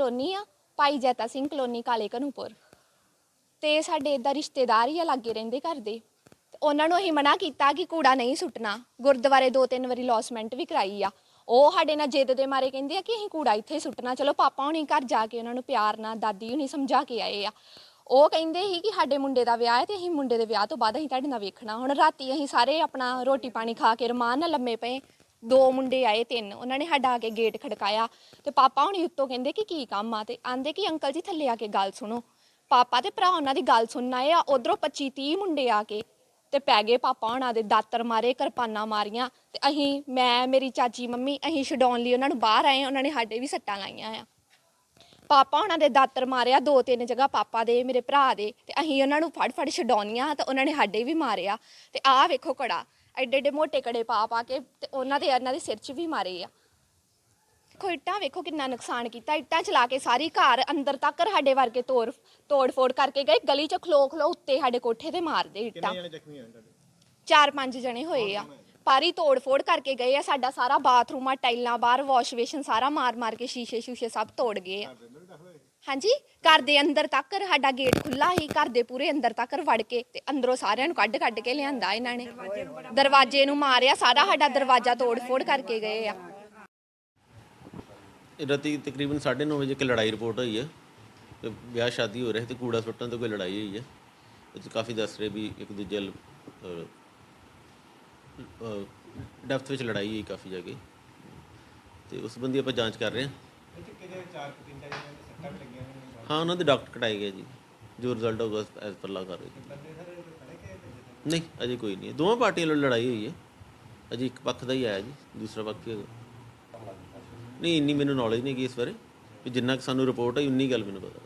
ਸਲੋਨੀ ਆ, ਭਾਈ ਜੈਤਾ ਸਿੰਘ ਕਲੋਨੀ, ਕਾਲੇ ਕਨੂਪੁਰ ਤੇ ਸਾਡੇ ਇਦਾਂ ਰਿਸ਼ਤੇਦਾਰ ਹੀ ਆ ਲਾਗੇ ਰਹਿੰਦੇ ਘਰ ਦੇ। ਤੇ ਉਹਨਾਂ ਨੂੰ ਅਸੀਂ ਮਨਾ ਕੀਤਾ ਕਿ ਕੂੜਾ ਨਹੀਂ ਸੁੱਟਣਾ। ਗੁਰਦੁਆਰੇ ਦੋ ਤਿੰਨ ਵਾਰੀ ਲੌਸਮੈਂਟ ਵੀ ਕਰਾਈ ਆ। ਉਹ ਸਾਡੇ ਨਾਲ ਜਿੱਦ ਦੇ ਮਾਰੇ ਕਹਿੰਦੇ ਆ ਕਿ ਅਸੀਂ ਕੂੜਾ ਇੱਥੇ ਸੁੱਟਣਾ। ਚਲੋ ਪਾਪਾ ਹੁਣੀ ਘਰ ਜਾ ਕੇ ਉਹਨਾਂ ਨੂੰ ਪਿਆਰ ਨਾਲ, ਦਾਦੀ ਹੁਣੀ ਸਮਝਾ ਕੇ ਆਏ ਆ। ਉਹ ਕਹਿੰਦੇ ਸੀ ਕਿ ਸਾਡੇ ਮੁੰਡੇ ਦਾ ਵਿਆਹ ਹੈ ਤੇ ਅਸੀਂ ਮੁੰਡੇ ਦੇ ਵਿਆਹ ਤੋਂ ਬਾਅਦ ਅਸੀਂ ਤੁਹਾਡੇ ਨਾਲ ਵੇਖਣਾ। ਹੁਣ ਰਾਤੀ ਅਸੀਂ ਸਾਰੇ ਆਪਣਾ ਰੋਟੀ ਪਾਣੀ ਖਾ ਕੇ ਰਮਾਨ ਨਾਲ ਲੰਮੇ ਪਏ। ਦੋ ਮੁੰਡੇ ਆਏ, ਤਿੰਨ। ਉਹਨਾਂ ਨੇ ਸਾਡਾ ਆ ਕੇ ਗੇਟ ਖੜਕਾਇਆ ਤੇ ਪਾਪਾ ਹੁਣੀ ਉੱਤੋਂ ਕਹਿੰਦੇ ਕਿ ਕੀ ਕੰਮ ਆ ਤੇ ਆਂਦੇ ਕਿ ਅੰਕਲ ਜੀ ਥੱਲੇ ਆ ਕੇ ਗੱਲ ਸੁਣੋ। ਪਾਪਾ ਤੇ ਭਰਾ ਉਹਨਾਂ ਦੀ ਗੱਲ ਸੁਣਨ ਆਏ ਆ, ਉਧਰੋਂ 25 30 ਮੁੰਡੇ ਆ ਕੇ ਤੇ ਪੈ ਗਏ ਪਾਪਾ ਉਹਨਾਂ ਦੇ ਦਾਤਰ ਮਾਰੇ, ਕਿਰਪਾਨਾਂ ਮਾਰੀਆਂ ਤੇ ਅਸੀਂ ਮੈਂ, ਮੇਰੀ ਚਾਚੀ, ਮੰਮੀ ਅਸੀਂ ਛਡਾਉਣ ਲਈ ਉਹਨਾਂ ਨੂੰ ਬਾਹਰ ਆਏ, ਉਹਨਾਂ ਨੇ ਸਾਡੇ ਵੀ ਸੱਟਾਂ ਲਾਈਆਂ ਆ। ਪਾਪਾ ਉਹਨਾਂ ਦੇ ਦਾਤਰ ਮਾਰਿਆ, ਦੋ ਤਿੰਨ ਜਗ੍ਹਾ ਪਾਪਾ ਦੇ, ਮੇਰੇ ਭਰਾ ਦੇ ਤੇ ਅਸੀਂ ਉਹਨਾਂ ਨੂੰ ਫੜ ਫੜ ਛਡਾਉਣੀਆਂ ਤੇ ਉਹਨਾਂ ਨੇ ਸਾਡੇ ਵੀ ਮਾਰਿਆ ਤੇ ਆਹ ਵੇਖੋ ਕੜਾ ਐਡੇ ਐਡੇ ਮੋਟੇ ਕੜੇ ਪਾ ਪਾ ਕੇ ਤੇ ਉਹਨਾਂ ਦੇ ਇਹਨਾਂ ਦੇ ਸਿਰ 'ਚ ਵੀ ਮਾਰੇ ਆ। ਦੇਖੋ ਇੱਟਾਂ ਵੇਖੋ ਕਿੰਨਾ ਨੁਕਸਾਨ ਕੀਤਾ। ਇੱਟਾਂ ਚਲਾ ਕੇ ਸਾਰੀ ਘਰ ਅੰਦਰ ਤੱਕ ਸਾਡੇ ਵਰਗੇ ਤੋੜ ਤੋੜ ਫੋੜ ਕਰਕੇ ਗਏ। ਗਲੀ 'ਚ ਖਲੋ ਖਲੋ ਉੱਤੇ ਸਾਡੇ ਕੋਠੇ ਤੇ ਮਾਰਦੇ ਇੱਟਾਂ। ਜਣੇ ਜ਼ਖਮੀ ਹੋਏ ਤੁਹਾਡੇ? ਚਾਰ ਪੰਜ ਜਣੇ ਹੋਏ ਆ। ਪਾਰੀ ਤੋੜ ਫੋੜ ਕਰਕੇ ਗਏ ਆ ਸਾਡਾ ਸਾਰਾ ਬਾਥਰੂਮ ਆ ਟਾਈਲਾਂ ਬਾਹਰ ਵਾਸ਼ ਬੇਸ਼ਨ ਸਾਰਾ ਮਾਰ ਮਾਰ ਕੇ ਸ਼ੀਸ਼ੇ ਸ਼ੂਸ਼ੇ ਸਭ ਤੋੜ ਗਏ ਆ। ਹਾਂਜੀ ਘਰ ਦੇ ਅੰਦਰ ਤੱਕ ਸਾਡਾ ਗੇਟ ਖੁੱਲਾ ਹੀ ਘਰ ਦੇ ਪੂਰੇ ਅੰਦਰ ਤੱਕ ਵੜ ਕੇ ਤੇ ਅੰਦਰੋਂ ਸਾਰਿਆਂ ਨੂੰ ਕੱਢ ਕੱਢ ਕੇ ਲਿਆਂਦਾ ਇਹਨਾਂ ਨੇ। ਦਰਵਾਜ਼ੇ ਨੂੰ ਮਾਰਿਆ ਸਾਰਾ ਸਾਡਾ ਦਰਵਾਜ਼ਾ ਤੋੜ ਫੋੜ ਕਰਕੇ ਗਏ ਆ। ਇਹ ਰਾਤੀ ਤਕਰੀਬਨ 9:30 ਵਜੇ ਕਿ ਲੜਾਈ ਰਿਪੋਰਟ ਹੋਈ ਹੈ। ਤੇ ਵਿਆਹ ਸ਼ਾਦੀ ਹੋ ਰਿਹਾ ਤੇ ਕੂੜਾ ਸੁੱਟਣ ਤੋਂ ਕੋਈ ਲੜਾਈ ਹੋਈ ਹੈ। ਇਹ 'ਚ ਕਾਫੀ ਦੱਸ ਰਹੇ ਵੀ ਇੱਕ ਦੂਜੇ ਡੈਪਥ ਵਿੱਚ ਲੜਾਈ ਹੋਈ ਕਾਫੀ ਜਾ ਕੇ। ਤੇ ਉਸ ਬੰਦੀ ਆਪਾਂ ਜਾਂਚ ਕਰ ਰਹੇ ਹਾਂ। ਕੁ ਹਾਂ ਉਹਨਾਂ ਦੇ ਡਾਕਟਰ ਕਟਾਏ ਗਏ ਜੀ ਜੋ ਰਿਜ਼ਲਟ ਹੋਊਗਾ ਐਸ ਪਰ ਲਾ ਕਰ ਕਿ ਨਹੀਂ ਅਜੇ ਕੋਈ ਨਹੀਂ। ਦੋਵਾਂ ਪਾਰਟੀਆਂ ਨਾਲ ਲੜਾਈ ਹੋਈ ਹੈ। ਅਜੇ ਇੱਕ ਪੱਖ ਦਾ ਹੀ ਆਇਆ ਜੀ ਦੂਸਰਾ ਪੱਖ ਹੈਗਾ। ਨਹੀਂ ਇੰਨੀ ਮੈਨੂੰ ਨੌਲੇਜ ਨਹੀਂ ਗੀ ਇਸ ਬਾਰੇ। ਵੀ ਜਿੰਨਾ ਕਿ ਸਾਨੂੰ ਰਿਪੋਰਟ ਹੈ ਉਨੀ ਗੱਲ ਮੈਨੂੰ ਪਤਾ